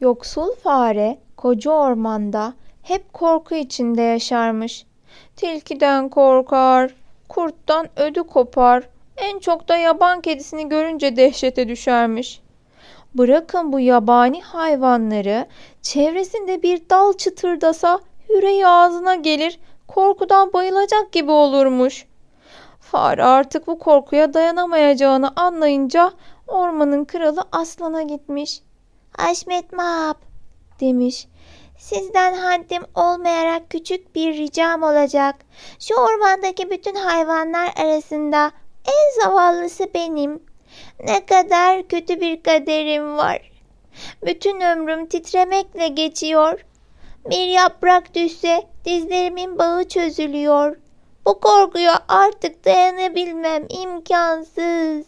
Yoksul fare koca ormanda hep korku içinde yaşarmış. Tilkiden korkar, kurttan ödü kopar, en çok da yaban kedisini görünce dehşete düşermiş. Bırakın bu yabani hayvanları, çevresinde bir dal çıtırdasa yüreği ağzına gelir, korkudan bayılacak gibi olurmuş. Fare artık bu korkuya dayanamayacağını anlayınca ormanın kralı aslana gitmiş. Haşmet Mab demiş. Sizden haddim olmayarak küçük bir ricam olacak. Şu ormandaki bütün hayvanlar arasında en zavallısı benim. Ne kadar kötü bir kaderim var. Bütün ömrüm titremekle geçiyor. Bir yaprak düşse dizlerimin bağı çözülüyor. Bu korkuya artık dayanabilmem imkansız.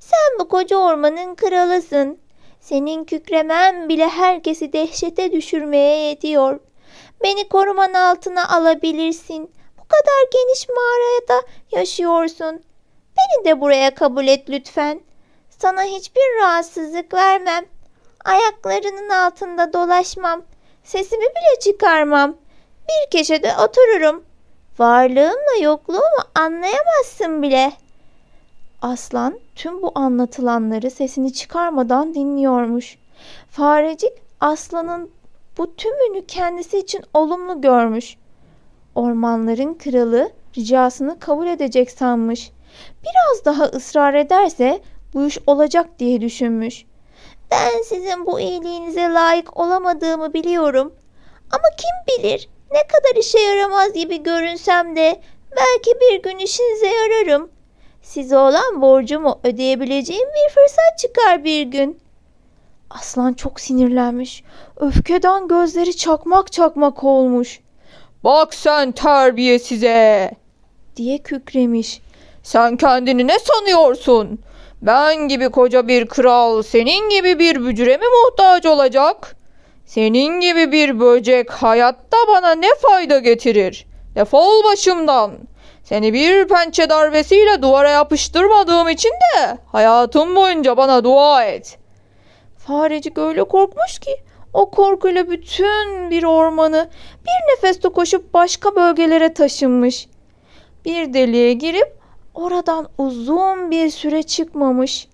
Sen bu koca ormanın kralısın. Senin kükremen bile herkesi dehşete düşürmeye yetiyor. Beni koruman altına alabilirsin. Bu kadar geniş mağarada yaşıyorsun. Beni de buraya kabul et lütfen. Sana hiçbir rahatsızlık vermem. Ayaklarının altında dolaşmam. Sesimi bile çıkarmam. Bir köşede otururum. Varlığımla yokluğumu anlayamazsın bile. Aslan tüm bu anlatılanları sesini çıkarmadan dinliyormuş. Farecik aslanın bu tümünü kendisi için olumlu görmüş. Ormanların kralı ricasını kabul edecek sanmış. Biraz daha ısrar ederse bu iş olacak diye düşünmüş. Ben sizin bu iyiliğinize layık olamadığımı biliyorum. Ama kim bilir ne kadar işe yaramaz gibi görünsem de belki bir gün işinize yararım. Size olan borcumu ödeyebileceğim bir fırsat çıkar bir gün. Aslan çok sinirlenmiş. Öfkeden gözleri çakmak çakmak olmuş. Bak sen terbiyesize. Diye kükremiş. Sen kendini ne sanıyorsun? Ben gibi koca bir kral senin gibi bir bücüre mi muhtaç olacak? Senin gibi bir böcek hayatta bana ne fayda getirir? Defol başımdan. Seni bir pençe darbesiyle duvara yapıştırmadığım için de hayatım boyunca bana dua et. Farecik öyle korkmuş ki o korkuyla bütün bir ormanı bir nefeste koşup başka bölgelere taşınmış. Bir deliğe girip oradan uzun bir süre çıkmamış.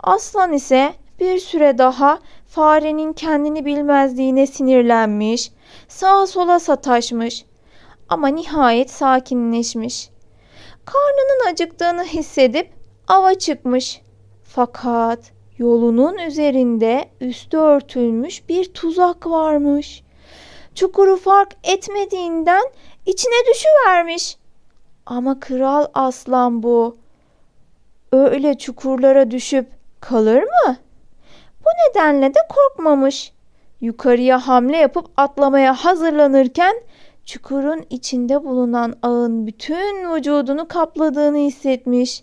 Aslan ise bir süre daha farenin kendini bilmezliğine sinirlenmiş, sağa sola sataşmış ama nihayet sakinleşmiş. Karnının acıktığını hissedip ava çıkmış. Fakat yolunun üzerinde üstü örtülmüş bir tuzak varmış. Çukuru fark etmediğinden içine düşüvermiş. Ama kral aslan bu. Öyle çukurlara düşüp kalır mı? Bu nedenle de korkmamış. Yukarıya hamle yapıp atlamaya hazırlanırken çukurun içinde bulunan ağın bütün vücudunu kapladığını hissetmiş.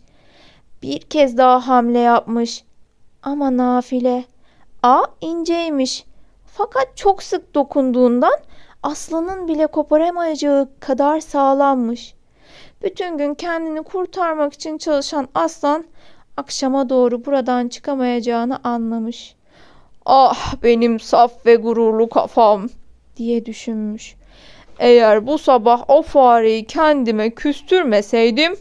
Bir kez daha hamle yapmış. Ama nafile. Ağ inceymiş. Fakat çok sık dokunduğundan aslanın bile koparamayacağı kadar sağlammış. Bütün gün kendini kurtarmak için çalışan aslan akşama doğru buradan çıkamayacağını anlamış Ah benim saf ve gururlu kafam. diye düşünmüş. Eğer bu sabah o fareyi kendime küstürmeseydim,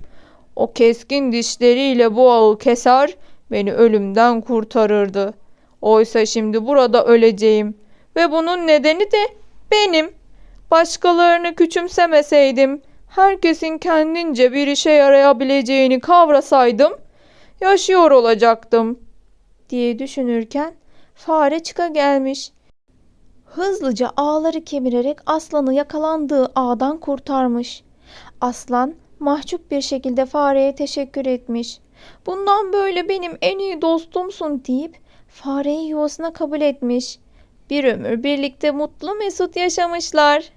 o keskin dişleriyle bu ağı keser, beni ölümden kurtarırdı. Oysa şimdi burada öleceğim ve bunun nedeni de benim. Başkalarını küçümsemeseydim, herkesin kendince bir işe yarayabileceğini kavrasaydım, yaşıyor olacaktım. diye düşünürken fare çıka gelmiş. Hızlıca ağları kemirerek aslanı yakalandığı ağdan kurtarmış. Aslan mahcup bir şekilde fareye teşekkür etmiş. Bundan böyle benim en iyi dostumsun deyip fareyi yuvasına kabul etmiş. Bir ömür birlikte mutlu mesut yaşamışlar.